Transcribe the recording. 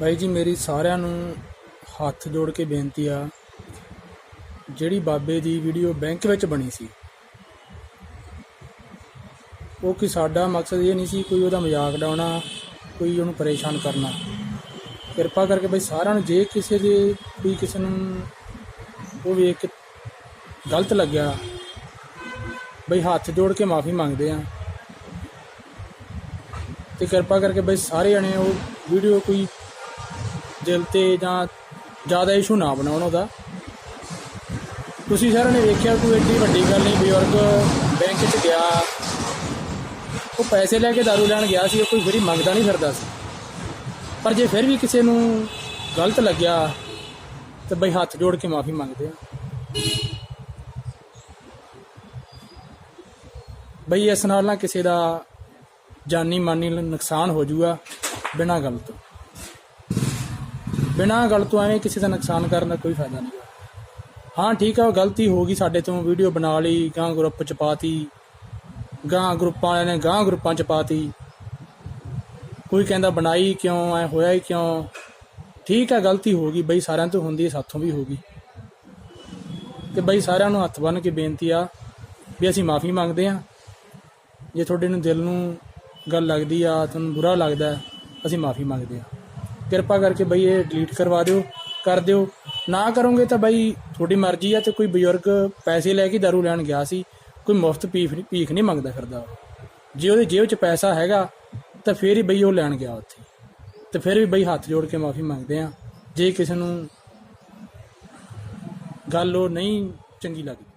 ਬਾਈ ਜੀ, ਮੇਰੀ ਸਾਰਿਆਂ ਨੂੰ ਹੱਥ ਜੋੜ ਕੇ ਬੇਨਤੀ ਆ, ਜਿਹੜੀ ਬਾਬੇ ਦੀ ਵੀਡੀਓ ਬੈਂਕ ਵਿੱਚ ਬਣੀ ਸੀ, ਉਹ ਕਿ ਸਾਡਾ ਮਕਸਦ ਇਹ ਨਹੀਂ ਸੀ ਕੋਈ ਉਹਦਾ ਮਜ਼ਾਕ ਡਾਉਣਾ ਕੋਈ ਉਹਨੂੰ ਪਰੇਸ਼ਾਨ ਕਰਨਾ। ਕਿਰਪਾ ਕਰਕੇ ਬਈ ਸਾਰਿਆਂ ਨੂੰ, ਜੇ ਕਿਸੇ ਦੇ ਕੋਈ ਕਿਸੇ ਨੂੰ ਉਹ ਵੇਖ ਕੇ ਗਲਤ ਲੱਗਿਆ, ਬਈ ਹੱਥ ਜੋੜ ਕੇ ਮਾਫੀ ਮੰਗਦੇ ਆ। ਤੇ ਕਿਰਪਾ ਕਰਕੇ ਬਈ ਸਾਰੇ ਜਣੇ ਉਹ ਵੀਡੀਓ ਕੋਈ ਦਿਲ ਤੇ ਜਾਂ ਜ਼ਿਆਦਾ ਇਸ਼ੂ ਨਾ ਬਣਾਉਣ ਉਹਦਾ। ਤੁਸੀਂ ਸਾਰਿਆਂ ਨੇ ਵੇਖਿਆ ਕੋਈ ਏਡੀ ਵੱਡੀ ਗੱਲ ਨਹੀਂ, ਬਜ਼ੁਰਗ ਬੈਂਕ 'ਚ ਗਿਆ, ਉਹ ਪੈਸੇ ਲੈ ਕੇ ਦਾਰੂ ਲੈਣ ਗਿਆ ਸੀ, ਉਹ ਕੋਈ ਫਰੀ ਮੰਗਦਾ ਨਹੀਂ ਫਿਰਦਾ ਸੀ। ਪਰ ਜੇ ਫਿਰ ਵੀ ਕਿਸੇ ਨੂੰ ਗਲਤ ਲੱਗਿਆ, ਤੇ ਬਈ ਹੱਥ ਜੋੜ ਕੇ ਮਾਫੀ ਮੰਗਦੇ ਆ। ਬਈ ਇਸ ਨਾਲ ਨਾ ਕਿਸੇ ਦਾ ਜਾਨੀ ਮਾਨੀ ਨੁਕਸਾਨ ਹੋ ਜਾਊਗਾ ਬਿਨਾਂ ਗੱਲ ਤੋਂ। ਬਿਨਾਂ ਗੱਲ ਤੋਂ ਐਵੇਂ ਕਿਸੇ ਦਾ ਨੁਕਸਾਨ ਕਰਨ ਦਾ ਕੋਈ ਫਾਇਦਾ ਨਹੀਂ ਹਾਂ। ਠੀਕ ਆ, ਉਹ ਗਲਤੀ ਹੋ ਗਈ ਸਾਡੇ ਤੋਂ, ਵੀਡੀਓ ਬਣਾ ਲਈ ਗਾਂ ਗਰੁੱਪ ਚ ਪਾਤੀ ਗਾਂ ਗਰੁੱਪਾਂ ਵਾਲਿਆਂ ਨੇ ਗਾਂ ਗਰੁੱਪਾਂ ਚ ਪਾਤੀ। ਕੋਈ ਕਹਿੰਦਾ ਬਣਾਈ ਕਿਉਂ, ਐ ਹੋਇਆ ਹੀ ਕਿਉਂ? ਠੀਕ ਆ, ਗਲਤੀ ਹੋ ਗਈ, ਬਈ ਸਾਰਿਆਂ ਤੋਂ ਹੁੰਦੀ ਹੈ, ਸਾਥੋਂ ਵੀ ਹੋ ਗਈ। ਤੇ ਬਈ ਸਾਰਿਆਂ ਨੂੰ ਹੱਥ ਬੰਨ ਕੇ ਬੇਨਤੀ ਆ ਵੀ ਅਸੀਂ ਮਾਫੀ ਮੰਗਦੇ ਆ ਜੇ ਤੁਹਾਡੇ ਨੂੰ ਦਿਲ ਨੂੰ ਗੱਲ ਲੱਗਦੀ ਆ, ਤੁਹਾਨੂੰ ਬੁਰਾ ਲੱਗਦਾ, ਅਸੀਂ ਮਾਫੀ ਮੰਗਦੇ ਆ ਕਿਰਪਾ ਕਰਕੇ ਬਈ ਇਹ ਡਿਲੀਟ ਕਰਵਾ ਦਿਓ, ਕਰ ਦਿਓ। ਨਾ ਕਰੋਗੇ ਤਾਂ ਬਈ ਤੁਹਾਡੀ ਮਰਜ਼ੀ ਆ ਤੇ ਕੋਈ ਬਜ਼ੁਰਗ ਪੈਸੇ ਲੈ ਕੇ ਦਾਰੂ ਲੈਣ ਗਿਆ ਸੀ, ਕੋਈ ਮੁਫਤ ਪੀਖ ਨਹੀਂ ਭੀਖ ਨਹੀਂ ਮੰਗਦਾ ਫਿਰਦਾ। ਜੇ ਉਹਦੇ ਜੇਬ 'ਚ ਪੈਸਾ ਹੈਗਾ, ਤਾਂ ਫੇਰ ਹੀ ਬਈ ਉਹ ਲੈਣ ਗਿਆ ਉੱਥੇ। ਤੇ ਫਿਰ ਵੀ ਬਈ ਹੱਥ ਜੋੜ ਕੇ ਮਾਫੀ ਮੰਗਦੇ ਆ। ਜੇ ਕਿਸੇ ਨੂੰ ਗੱਲ ਉਹ ਨਹੀਂ ਚੰਗੀ ਲੱਗਦੀ।